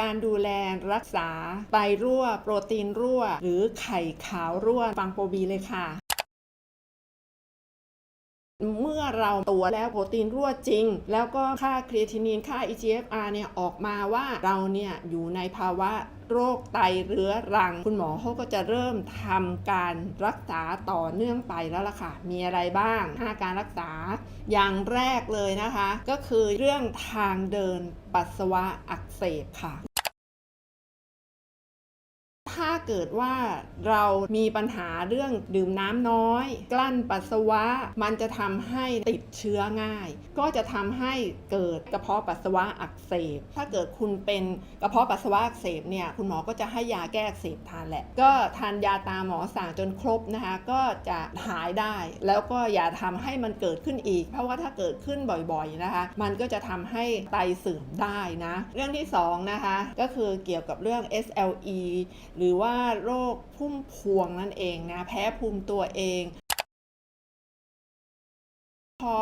การดูแลรักษาไตรั่ว โปรตีนรั่ว หรือไข่ขาวรั่ว ฟังโปรบีเลยค่ะเมื่อเราตรวจแล้วโปรตีนรั่วจริง แล้วก็ค่าครีเอทินินค่า EGFR เนี่ยออกมาว่าเราเนี่ยอยู่ในภาวะ โรคไตเรื้อรัง คุณหมอเขาก็จะเริ่มทำการรักษาต่อเนื่องไปแล้วล่ะค่ะ มีอะไรบ้าง5การรักษาอย่างแรกเลยนะคะ ก็คือเรื่องทางเดินปัสสาวะอักเสบค่ะ ถ้าเกิดว่าเรามีปัญหาเรื่องดื่มน้ำน้อย กลั้นปัสสาวะ มันจะทำให้ติดเชื้อง่าย ก็จะทำให้เกิดกระเพาะปัสสาวะอักเสบ ถ้าเกิดคุณเป็นกระเพาะปัสสาวะอักเสบเนี่ยคุณหมอก็จะให้ยาแก้อักเสบทานแหละ ก็ทานยาตามหมอสั่งจนครบนะคะก็จะหายได้ แล้วก็อย่าทำให้มันเกิดขึ้นอีก เพราะว่าถ้าเกิดขึ้นบ่อยๆนะคะ มันก็จะทำให้ไตเสื่อมได้นะ เรื่องที่สองนะคะก็คือเกี่ยวกับเรื่อง SLE หรือว่าโรคพุ่มพวงนั่นเองนะแพ้ภูมิตัวเอง พอ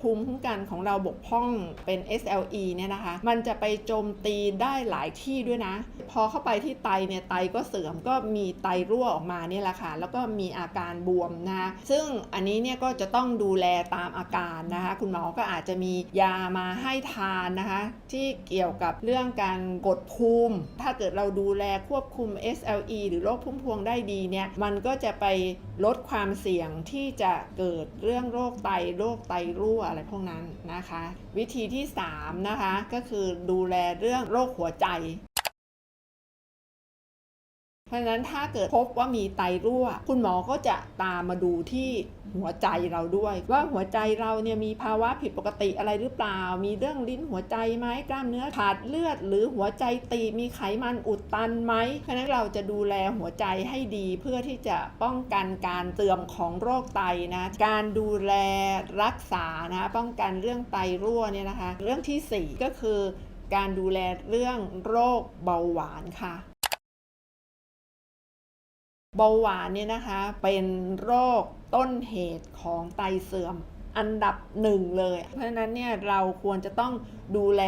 ภูมิคุ้มกันของเราบกพร่องเป็น SLE เนี่ยนะคะ มันจะไปโจมตีได้หลายที่ด้วยนะ พอเข้าไปที่ไตเนี่ยไตก็เสื่อมก็มีไตรั่วออกมาเนี่ยแหละค่ะ แล้วก็มีอาการบวมนะคะซึ่งอันนี้เนี่ยก็จะต้องดูแลตามอาการนะคะ คุณหมอก็อาจจะมียามาให้ทานนะคะ ที่เกี่ยวกับเรื่องการกดภูมิ ถ้าเกิดเราดูแลควบคุม SLE หรือโรคพุ่มพวงได้ดีเนี่ย มันก็จะไปลดความเสี่ยงที่จะเกิดเรื่องโรคไตโรคไตรั่วอะไรพวกนั้นนะคะ วิธีที่ 3 นะคะ ก็คือดูแลเรื่องโรคหัวใจ ราะฉะนั้นถ้าเกิดพบว่ามีไตรั่ว คุณหมอก็จะตามมาดูที่หัวใจเราด้วย ว่าหัวใจเราเนี่ยมีภาวะผิดปกติอะไรหรือเปล่า มีเรื่องลิ้นหัวใจไหมกล้ามเนื้อขาดเลือด หรือหัวใจตีมีไขมันอุดตันไหมเพราะฉะนั้นเราจะดูแลหัวใจให้ดีเพื่อที่จะป้องกันการเสื่อมของโรคไตนะการดูแลรักษานะป้องกันเรื่องไตรั่วเนี่ยนะคะ เรื่องที่สี่ก็คือการดูแลเรื่องโรคเบาหวานค่ะ เบาหวานเนี่ยนะคะเป็นโรคต้นเหตุของไตเสื่อม อันดับหนึ่งเลย เพราะฉะนั้นเนี่ยเราควรจะต้องดูแล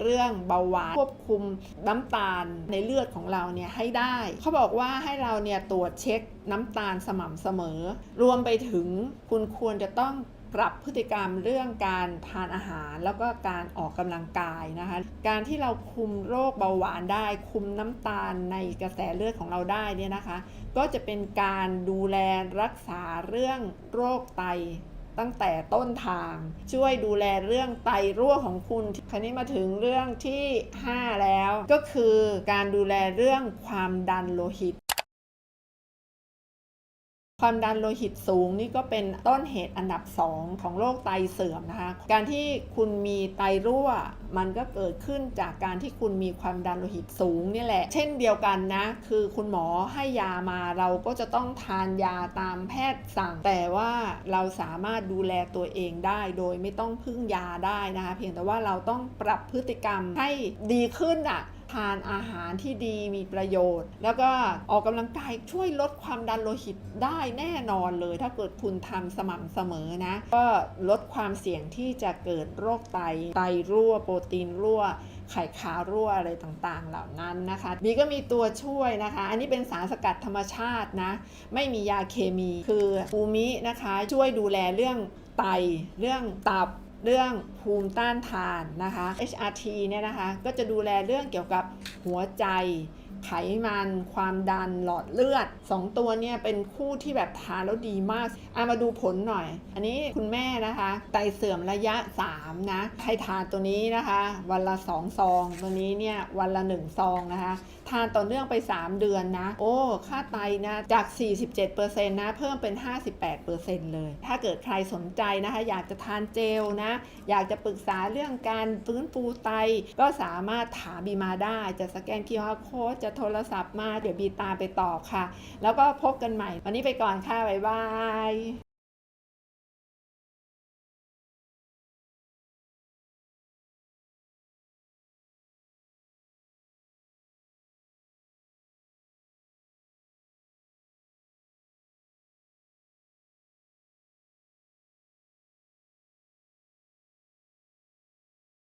เรื่องเบาหวานควบคุมน้ำตาลในเลือดของเราเนี่ยให้ได้ เขาบอกว่าให้เราเนี่ยตรวจเช็คน้ำตาลสม่ำเสมอ รวมไปถึงคุณควรจะต้องปรับพฤติกรรมเรื่องการทานอาหารแล้วก็การออกกำลังกายนะคะ การที่เราคุมโรคเบาหวานได้ คุมน้ำตาลในกระแสเลือดของเราได้เนี่ยนะคะ ก็จะเป็นการดูแลรักษาเรื่องโรคไต ตั้งแต่ต้นทาง ช่วยดูแลเรื่องไตรั่วของคุณ คราวนี้มาถึงเรื่องที่ 5 แล้ว ก็คือการดูแลเรื่องความดันโลหิต ความดันโลหิตสูงนี่ก็เป็นต้นเหตุอันดับ 2 ของโรคไตเสื่อมนะคะ การที่คุณมีไตรั่ว มันก็เกิดขึ้นจากการที่คุณมีความดันโลหิตสูงนี่แหละ เช่นเดียวกันนะ คือคุณหมอให้ยามาเราก็จะต้องทานยาตามแพทย์สั่ง แต่ว่าเราสามารถดูแลตัวเองได้ โดยไม่ต้องพึ่งยาได้นะคะ เพียงแต่ว่าเราต้องปรับพฤติกรรมให้ดีขึ้นอะ ทานอาหารที่ดีมีประโยชน์ แล้วก็ออกกำลังกายช่วยลดความดันโลหิตได้แน่นอนเลย ถ้าเกิดคุณทำสม่ำเสมอนะ ก็ลดความเสี่ยงที่จะเกิดโรคไตไตรั่วโปรตีนรั่วไข่ขาวรั่วอะไรต่างๆ เหล่านั้นนะคะบีก็มีตัวช่วยนะคะ อันนี้เป็นสารสกัดธรรมชาตินะ ไม่มียาเคมีคืออูมินะคะ ช่วยดูแลเรื่องไต เรื่องตับ เรื่องภูมิต้านทานนะคะ HRT เนี่ยนะคะ ก็จะดูแลเรื่องเกี่ยวกับหัวใจ ไขมัน ความดันหลอดเลือด 2 ตัวเนี่ยเป็นคู่ที่แบบทานแล้วดีมากอามาดูผลหน่อย อันนี้คุณแม่นะคะ ไตเสื่อมระยะ 3 นะให้ทานตัวนี้นะคะ วันละ 2 ซอง ตัวนี้เนี่ยวันละ 1 ซองนะคะทานต่อเนื่องไป 3 เดือนนะ โอ้ ค่าไตนะ จาก 47%นะ เพิ่มเป็น 58%เลย ถ้าเกิดใครสนใจนะคะ อยากจะทานเจลนะ อยากจะปรึกษาเรื่องการฟื้นฟูไต ก็สามารถถามบีมาได้ จะสแกน QR Code จะโทรศัพท์มา เดี๋ยวบีตามไปตอบค่ะ แล้วก็พบกันใหม่ วันนี้ไปก่อนค่ะ บ๊ายบาย